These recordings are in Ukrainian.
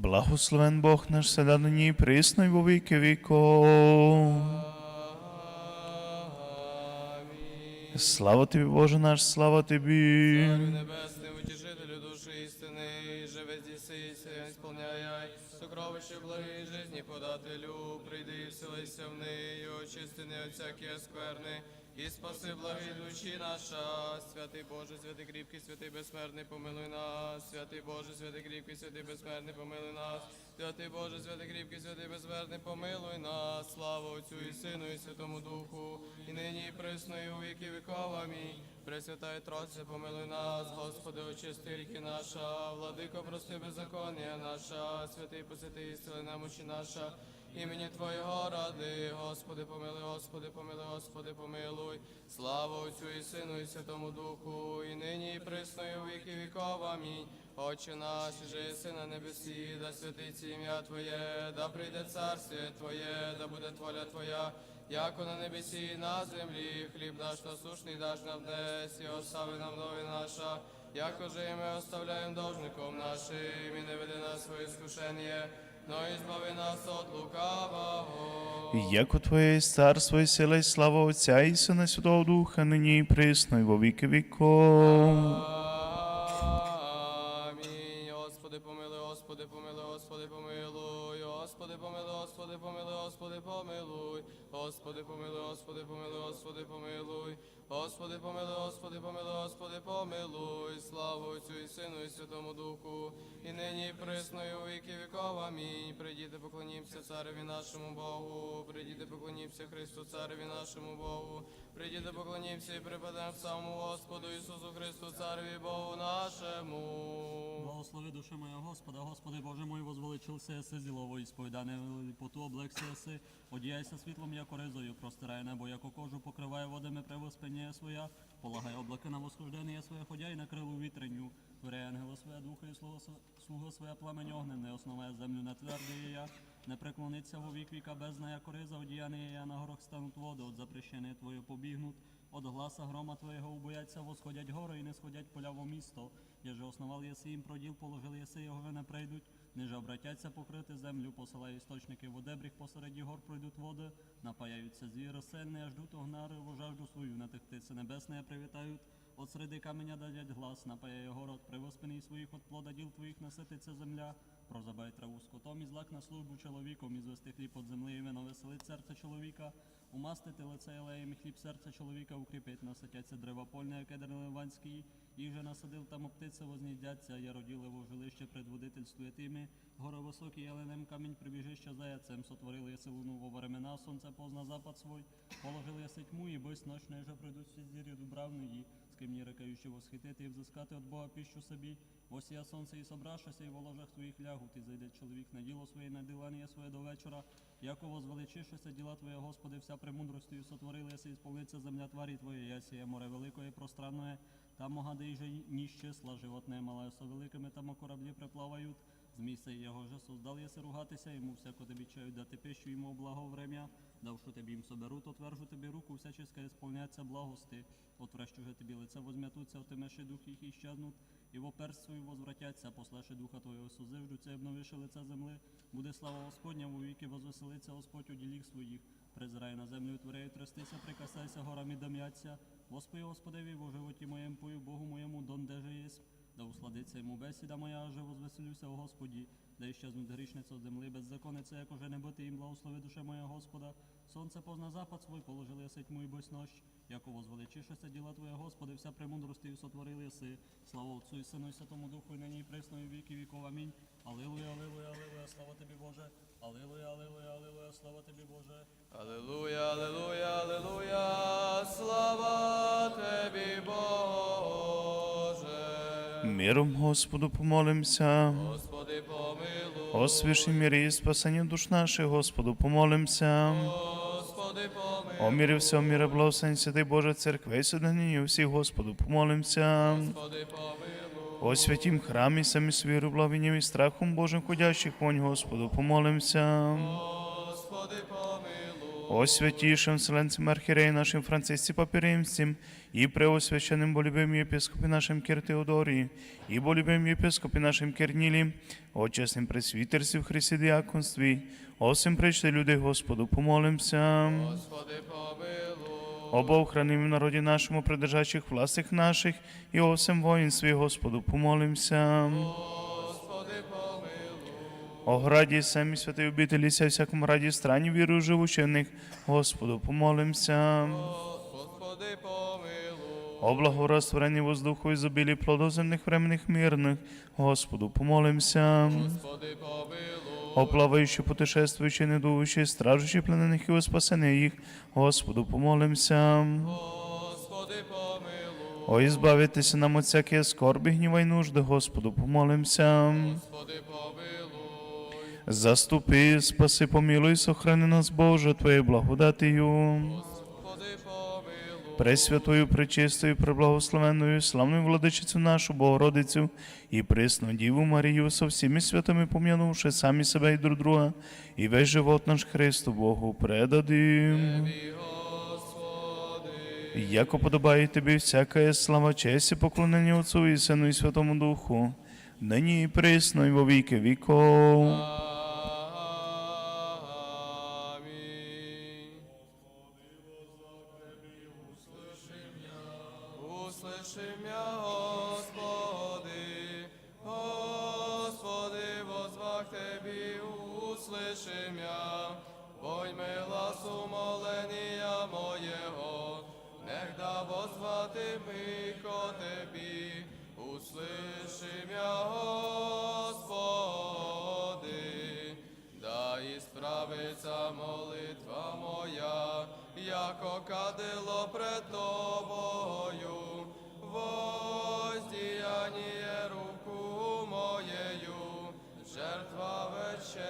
Благословен Бог наш седа нині і присно й во віки віков. Слава тобі, Боже наш, слава тобі. Царю небесний, утішителю душі істини, живе здійси, і сповняй, сокровище благої жизни подателю, прийди і вселися в неї, очисти не от всякі скверни, і спаси благі душі наша, святий Боже, святий кріпкий, святий безсмертний, помилуй нас, святий Боже, святий кріпкий, святий безсмертний, помилуй нас, святий Боже, святий кріпкий, святий безсмертний, помилуй нас, слава Отцю і Сину, і Святому Духу, і нині, і присно, і у віки віков. Амінь. Пресвята і Тройце, помилуй нас, Господи, очисти ріки наша, владико, прости беззаконня наша, святий посвяти істили немочі наша, імені Твоєго ради, Господи, помилуй, Господи, помилуй, Господи, помилуй, слава Отцю і Сину, і Святому Духу, і нині, і присно, і у віки віков. Амінь. Отче наш, же єси на небесі, да святиться ім'я Твоє, да прийде царствіє Твоє, да буде воля Твоя, яко на небесі і на землі, хліб наш насушний даш нам днес, і остави нам нові наша, якоже і ми оставляємо должником нашим, і не веди нас своє скушення, но і збави нас от лукавого. Як у Твоє є царство і сила і слава Отця і Сина і Святого Духа, нині і присно й во віки віков. Амінь. Господи, помилуй, Господи, помилуй, Господи, помилуй, Господи, помилуй, Господи, помилуй, Господи, помилуй, Господи, помилуй, Господи, помилуй, Господи, помилуй, Господи, помилуй, Господи, помилуй, Господи, помилуй, славу Отцю і Сину, і Святому Духу, і нині, і присною, віки віков. Амінь. Прийдіте, поклонімся, цареві нашому Богу, прийдіте, поклонімся Христу, цареві нашому Богу, прийдіте, поклонімося і припадемо самому Господу Ісусу Христу, цареві Богу нашому. Благослови душа моя Господа, Господи Боже мой, возвеличился еси зілово і сповідане ліпоту облекся еси, одіяйся світлом, яко ризою, простирає небо, яко кожу покриває водами превоспиняє своя, полагає облаки на восхождення своє, ходяй на крилу вітреню, творяє ангела своє духа і слуга, своя пламень огненне, основає землю на твердий я, не преклониться во вік віка бездна, яко риза, одіяний я на горах стануть води, от запрещення Твоє побігнуть, от гласа грома Твоєго убояться, восходять гори і не сходять поля во місто. Єже основал єси їм проділ, положили єси, його не прийдуть, ниже обратяться покрити землю, посилає істочники в одебріх, посереді гор пройдуть води, напаяються звіри сильні, аж ждуть огнари, во жажду свою, на тих птиці небесне привітають, от середи каменя дадять глас, напаяє город, при воспині своїх от плода діл твоїх насититься земля, прозабай траву скотом і злак на службу чоловіком, і звести хліб от земли, і вино веселить серце чоловіка, умастити лице елеєм, хліб серця чоловіка укріпить, наситяться дерева польне, яке їх же насадив там птиці возніздяться, я роділи во жилище предводительствує тими, гори високі, яленем камінь прибіжища заяцем, сотворили єси луну во времена, сонце позна запад свой, положили єси тьму, і бись ночне, же прийдуть всі зірі дубравної, з ким рекаючи восхитити і взискати от Бога піщу собі, восія сонце і собрашася, і в ложах своїх лягуть, і зайде чоловік на діло своє, на дилання своє до вечора, яко возвеличишися діла Твоє, Господи, вся премудростю сотворили єси, і сповниться земля тварі Твоє, ясіє море великое і пространное, там огади і же ніж числа, животне мале. Со великими, там кораблі приплавають. З місця його же создал єси ругатися, йому всяко тобі чають дати пищу, йому благо врем'я, давши тобі їм соберуть, отвержу тобі руку, всяческа ісполняться благости, отврещу же тобі лице возм'ятуться, отимеши дух їх і щезнуть, і в оперст свою возвратяться, послеши духа твого созиждуться, і обновиши лице земли, буде слава Господня, во віки возвеселиться Господь у діліх своїх, призирай на землю, творяю трястися, прикасайся горами дом'яться, Господи, Господеві, во животі моєму, пою Богу моєму, донде же єсть, да усладиться йому бесіда моя, аже возвеселюся у Господі, да іщезнуть грішниця от земли, беззаконниця, як уже не бити їм, благослови душе моя Господа. Сонце позна запад свой, положили єси тьму бось нощ, яко возвеличишися діла Твоє, Господи, вся премудрості сотворили єси. Слава Отцу і Сину і Святому Духу, і нині і присно, і віки віков. Амінь. Алилуя, алилуя, алилуя, слава Тобі, Боже. Алилуя, алилуя, алилуя, слава Тобі, Боже. Аллилуйя, аллилуйя, аллилуйя, слава Тобі, Боже. Миром Господу помолимся. Господи, помилуй. О свіші мірі і спасенні душ наших, Господу помолимся. Господи, помилуй. О мірі всього міра благословен святий Боже Церкви, і сьогодні всіх, Господу помолимся. Господи, помилуй. О святім храмі, самі свіру, благовінням і страхом Божим ходящих вонь, Господу помолимся. Господи. О святішим вселенцем архіреї нашим Францисці Папіримцям, і преосвященним болюбим єпископі нашим Кир Теодорії, і болюбим єпископі нашим Кернілі, о чесним пресвітерстві в Христі діаконстві, осим прийшли люди Господу, помолимся. Господи, помилуй. Оба охраним в народі нашому, придержачих властих наших, і осим воїнстві Господу, помолимся. Господи, помилуй. О граді самі святий обителі, ся всякому раді страні віру живучи в них, Господу, помолимся. Господи, помилуй. О благорастворенні воздуху і зобілі плодоземних временних мирних, Господу, помолимся. Господи, помилуй. О плаваючи, путешествуючи, недуючи, стражучи пленених і спасення їх, Господу, помолимся. Господи, помилуй. О, ізбавитися нам от всякі скорби, гніва й нужди, Господу, помолимся. Господи, помилуй. Заступи, спаси, помилуй, сохрани нас, Боже, Твоєю благодатію. Пресвятою, пречистою, преблагословенною, славною владичицю нашу Богородицю і присну Діву Марію со всіми святими пом'янувши самі себе і друг друга, і весь живот наш Христу Богу предадим. Яко подобає тобі всяка слава, честь і поклонення Отцу і Сину і Святому Духу, нині і присно, і во віки віков. Услыши мя, Пойми глас умолення моєго, негда возвати ми ко Тебі, услыши мя, Господи, да і справиться молитва моя, яко кадило пред тобою,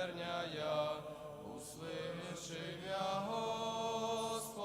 вечерняя, услыши мя, Господи.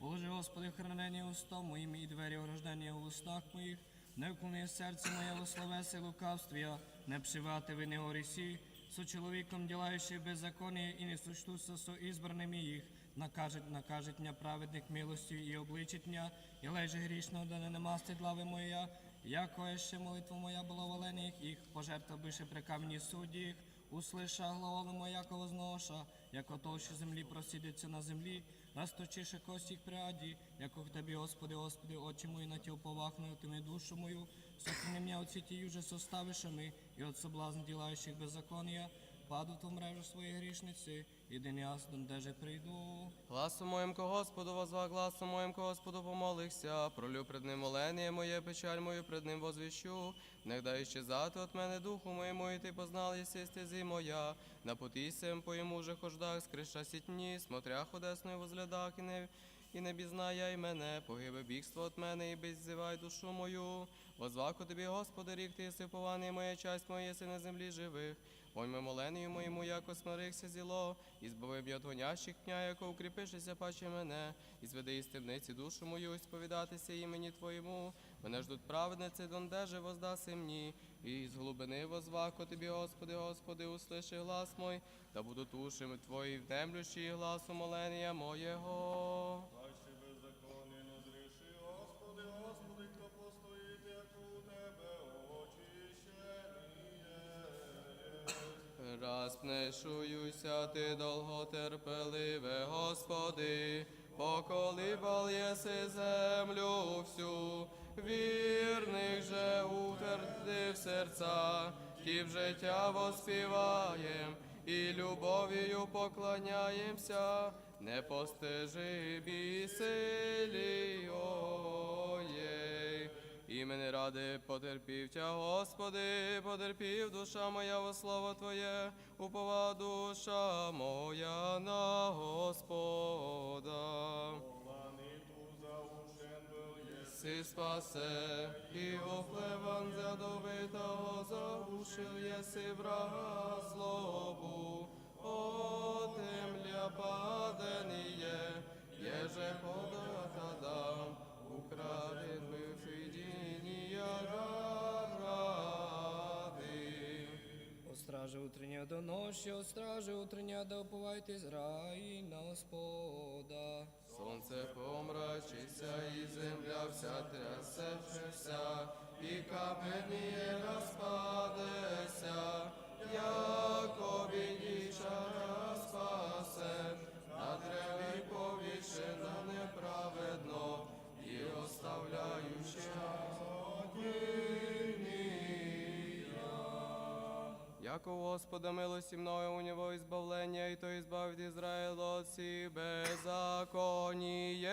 Положи, Господи, хранення устом моїм і двері ограждення у устах моїх, не вклони серце моє во словеси лукавствія, не пшивати вини горісі, со чоловіком ділаючи беззаконня і не сочтуся со ізбраними їх, накажуть, накажуть мя праведник милостю і обличить мя, і леже грішного, да не нема стидлави моя, яко ще молитва моя була волених їх, пожертва бише при камені судді їх, услиша главолу моя возноша, яко то, що землі просідеться на землі, Расточише кості пряді, яко в Тебе, Господи, Господи, очі мої на Тя уповахною, Ти ми душу мою, сохрани мене от сіті юже составишами, і от соблазн ділаючих беззаконія, паду ту мрежу своєї грішниці, і день яс, дондеже прийду. Гласом моїм ко Господу возвах, гласом моїм ко Господу помолихся, пролю пред ним молення моє, печаль мою пред ним возвіщу. Негда іщезати от мене духу моєму, і ти познал єси стези моя. На путі сем по йому же хождах, скриша сітні, смотря ходесною возглядах, і не, і не бізнає мене, погибе бігство от мене, і беззивай душу мою. Возваку тобі, Господи, рік ти єси пований, моя часть моя єси на землі живих. Пойми моленію моєму, яко смирихся зіло, і збави от гонящих пня, яко укріпишися паче мене, і зведи із темниці душу мою, і сповідатися імені Твоєму. Мене ждуть праведниці, дондеже воздаси мені, і з глибини возваку тобі, Господи, Господи, услиши глас мой, да будуть ушими Твої внемлющі гласу молення моєго. Распнешуюся ти довготерпеливе, Господи, поколібал єси землю всю, вірних же утвердив серця, ті в життя воспіваєм, і любов'ю поклоняємося, не постижи силі оєй. Імени ради потерпів тя, Господи, потерпів душа моя во слово Твоє, упова душа моя на Господа. Си спасе, і офлеван зядовитого заушив єси врага злобу, отемля паденіє, єже подата дам, украден стражи утрення до ночі, от стражи утрення да оповайтесь рай на Господа. Сонце помрачиться, і земля вся трясеться, і камені розпадеться, Якові нічара спасе, на древі повішено неправедно і оставляючи одні. Яко Господа милості мною у нього ізбавлення? і то избавит Ізраїл от беззаконіє.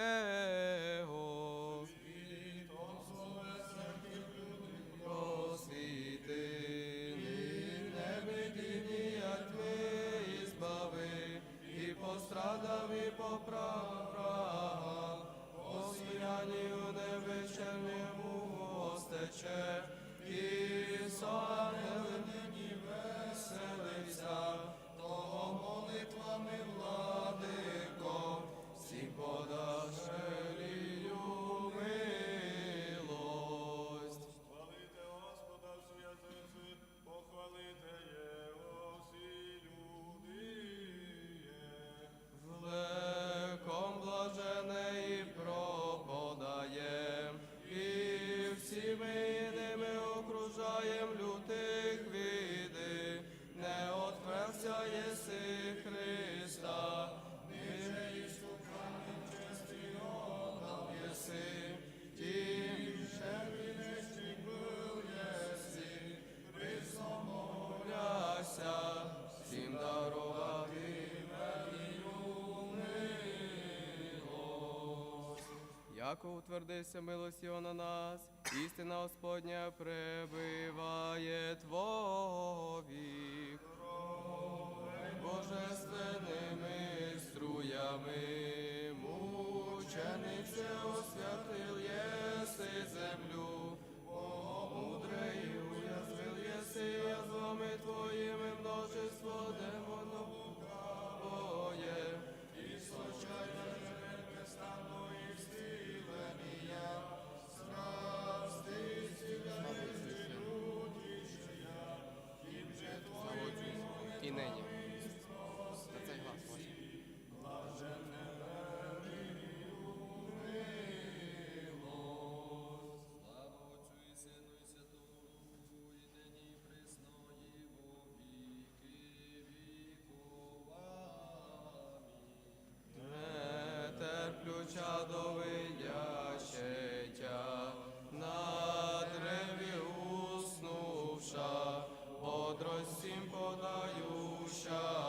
всяко утвердився милость на нас, істина Господня прибиває Твоя. мудрості подающа.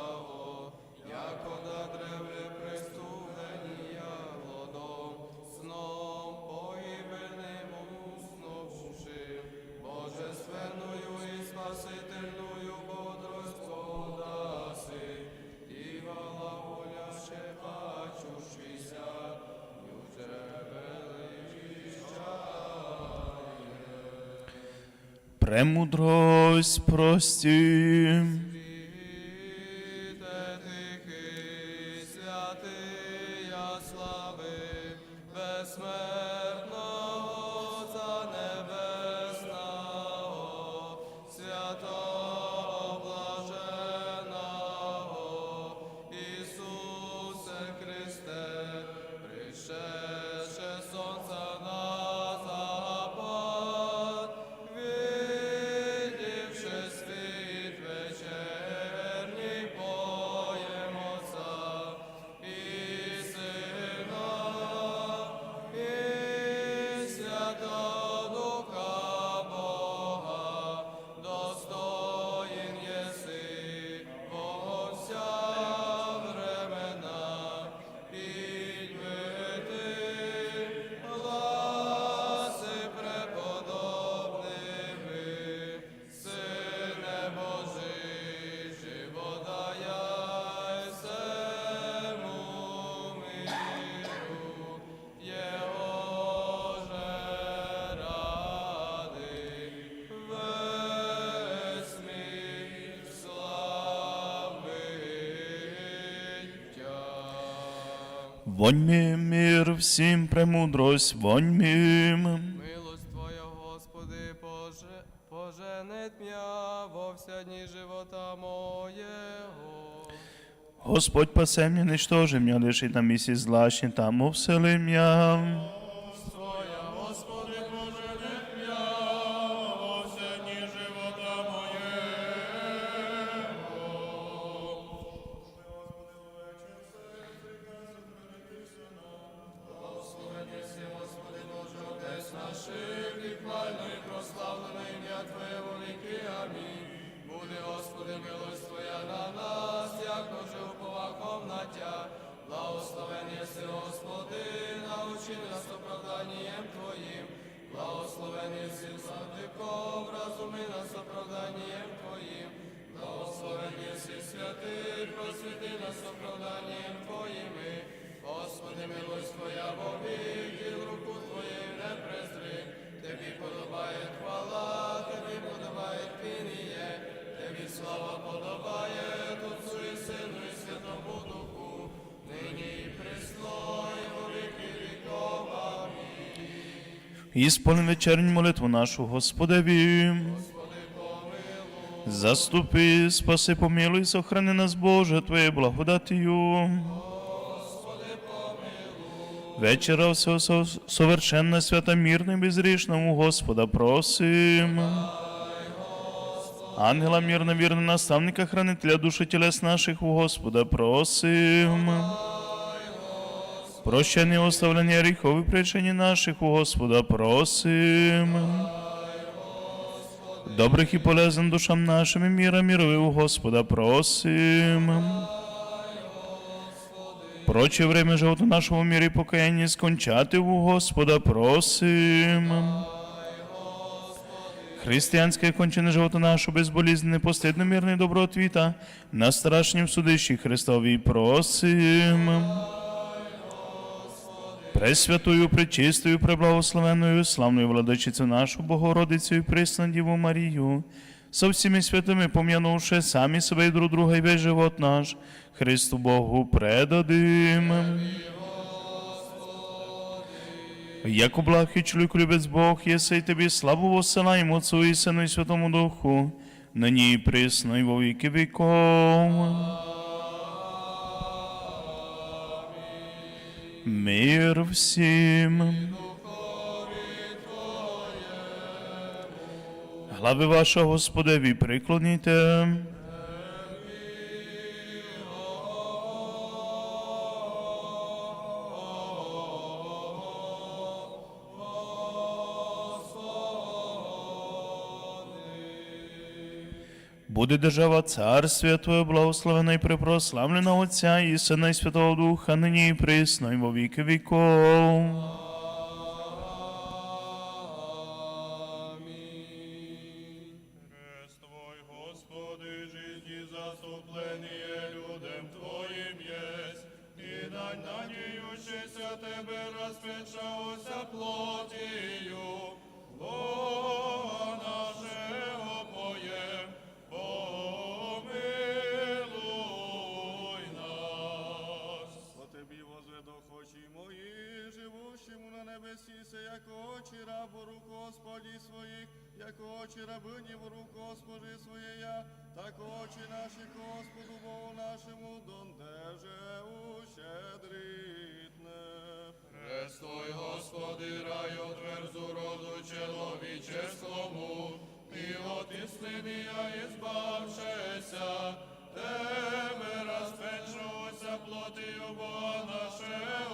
премудрость прости. Воньми мир всім премудрость, вонь мим. Милость Твоя, Господи, Боже, поженит м'я во вся дні живота моєго. Господь пасе мені, ничтоже м'я лишить на місці злачні, там овсели м'я. Благословен єси владиком, разуми нас оправданням Твоїм. Благословен єси святий, просвіти нас оправданням Твоїми. Господи, милость Твоя вовік, діл руку Твоєю не презри. Тобі подобає хвала, Тобі подобає пініє, Тобі слава подобає, Отцу і Сину і Святому Духу, нині і присно, І сповни вечерню молитву нашу Господеві. Заступи, спаси, помилуй, сохрани нас, Боже, Твоєю благодатію. Вечера всього со- совершенна, свята, мирна і безрішному Господа просим. Ангела мирно, вірна, наставника, хранителя душі тілес наших у Господа просим. Прощення, оставлення гріхов і причині наших у Господа просим. Добрих і полезних душам нашим і міра міровий у Господа просим. Проче время нашого в мірі покаяння скончати у Господа просим. Християнське кончене живота нашого безболізне, постидно мирне добротвіта, на страшнім судищі Христовій просим. Пресвятою, пречистою, преблагословенною, славною владичицю нашу Богородицю і присну Діву Марію, со всіми святими пом'янувши самі себе і друг друга і весь живот наш, Христу Богу предадим. Яко благ і чоловік любець Бог, єси й тобі славу восилаємо Отцу і Сину і Святому Духу, нині і присно, і во віки віков. Мир всім. Глави ваша Господеві приклоніте. Буде держава царствия Твоє благословена і припрославлена Отця і Сина і Святого Духа, нині і присно, і во віки віков. Живущему се, як очі рабу рук Господі своїх, як очі рабині в рук Господи своєя, так очі наші Господу Богу нашому, дондеже ущедритне. Христой, Господи, рай отверзу роду человеческому, и от истины я избавшися, Тебе распечуся плотью Бога нашего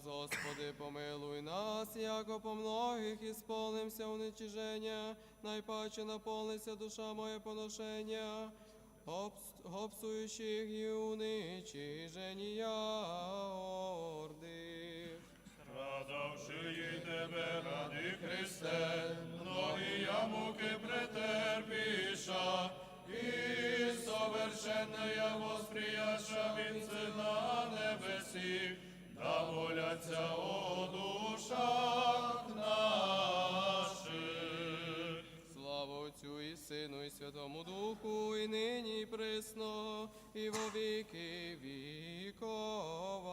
нас, Господи, помилуй нас, яко по многих ісполнимся уничиження, найпаче наповниться душа моє поношення, гопсуючих і уничиження орди. Страдавши Тебе ради Христе, многі я муки претерпіша, і совершенная восприяша від Сина небесі, да моляться о душах наших. Слава Отцю і Сину, і Святому Духу, і нині, і присно, і во віки віков.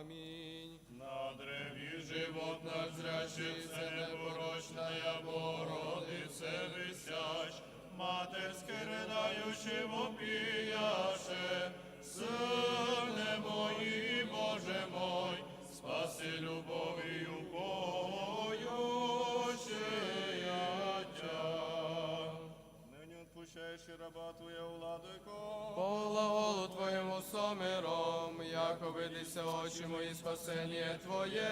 Амінь. На древі живот наш зрящий, все непорочная Богородице висящ, матерське ридаючи вопіяше, Сине спаси любов'ю. Нині відпущаєш раба Твоя владико. По глаголу Твоєму сомиром, яко видися очі мої спасення Твоє,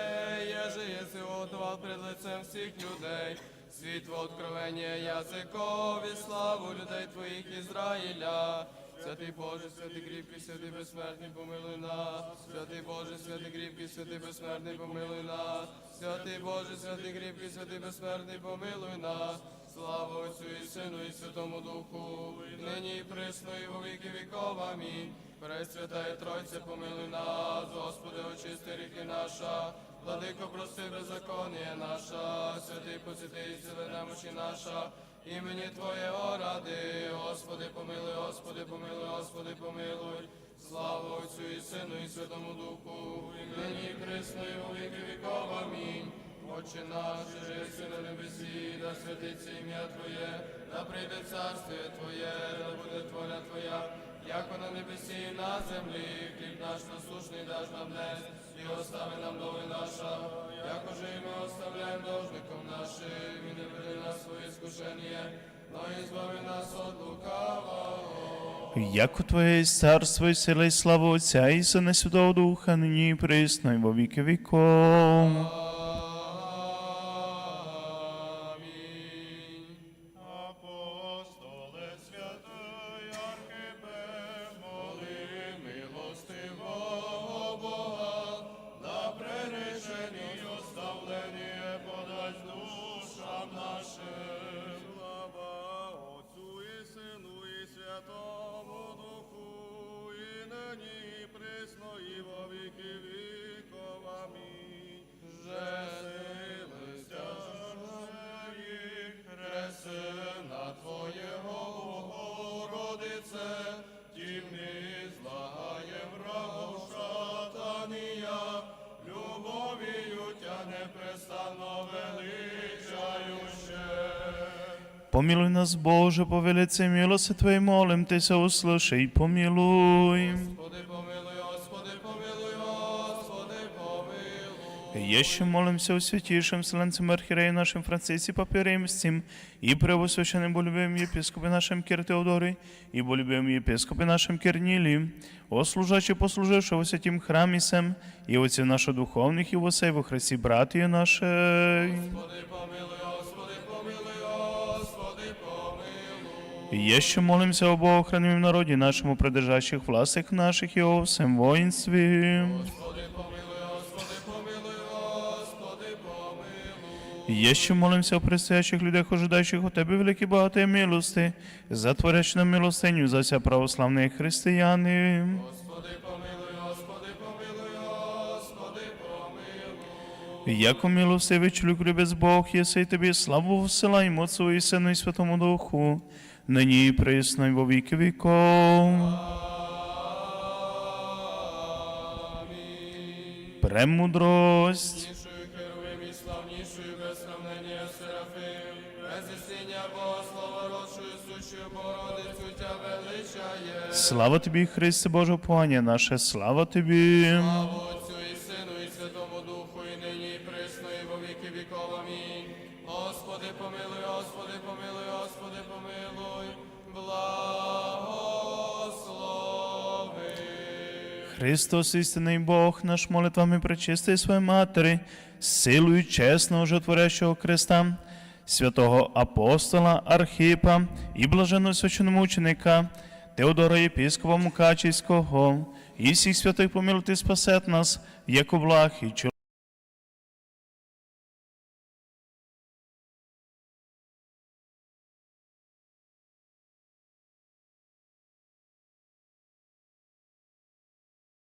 еже єси отвал пред лицем всіх людей, світло откровення язикові, славу людей Твоїх Ізраїля. Святий Боже, святий кріпкий, святий безсмертний, помилуй нас. Святий Боже, святий кріпкий, святий безсмертний, помилуй нас. Святий Боже, святий кріпкий, святий безсмертний, помилуй нас. Слава Отцю і Сину і Святому Духу, нині і присно, і во віки віков. Амінь. Пресвятая Тройця, помилуй нас, Господи, очисти ріки наша, Владико, прости беззаконня наша, святий посвяти сили немочі наша, імені Твоє ради, Господи, помилуй, Господи, помилуй, Господи, помилуй. Слава Отцю і Сину і Святому Духу, і і во віки віков. Амінь. Отче наш, же на небесі, да святиться ім'я Твоє, да прийде царство Твоє, да буде воля Твоя, яко на небесі і на землі, хліб наш насушний даш нам днес, і остави нам доли наша, яко же і ми оставляємо должником нашим, і не веди нас своє скушення, но і збави нас от лукавого. Яко Твоє царство і сила і слава Отця і Сина Святого Духа, нині і присно, і во віки віков. Помилуй нас, Боже, по велице милости Твоей, молим Тися, услыши и помилуй. Господи, помилуй, Господи, помилуй, Господи, помилуй. Еще молимся о святейшем Вселенцем Архиерея нашим Францисі Папіримстім, і превосвященним болюбим єпископі нашим Кир Теодорі, і болюбим єпископі нашим Кирнілі, о служачі послуживши у святім храмі сем, наших в осей во Христі братії нашей. Господи, помилуй, помилуй. Ще молимся об охранимом народі нашому, придержащих властях наших і о всем воїнстві. Господи, помилуй, Господи, помилуй, Господи, помилуй. І ще молимся о предстоящих людях, ожидаючих у Тебе великі багаті милости, за творячну милостиню за вся православні християни. Господи, помилуй, Господи, помилуй, Господи, помилуй. Яко милостивий чоловік любець Бог, й тобі славу всилаємо Отцу і Сину і Святому Духу, нині і присно і во віки віков. Премудрость. Слава тобі, Христе Боже, пані наше, слава тобі. Слава Христос, істинний Бог, наш молитвами причистий своєї матері, силою чесного жотворящого Христа, святого апостола Архіпа і блаженного священомученика Теодора Єпископа Мукачівського, і всіх святих помилуйте спасет нас, як благ і чоловік.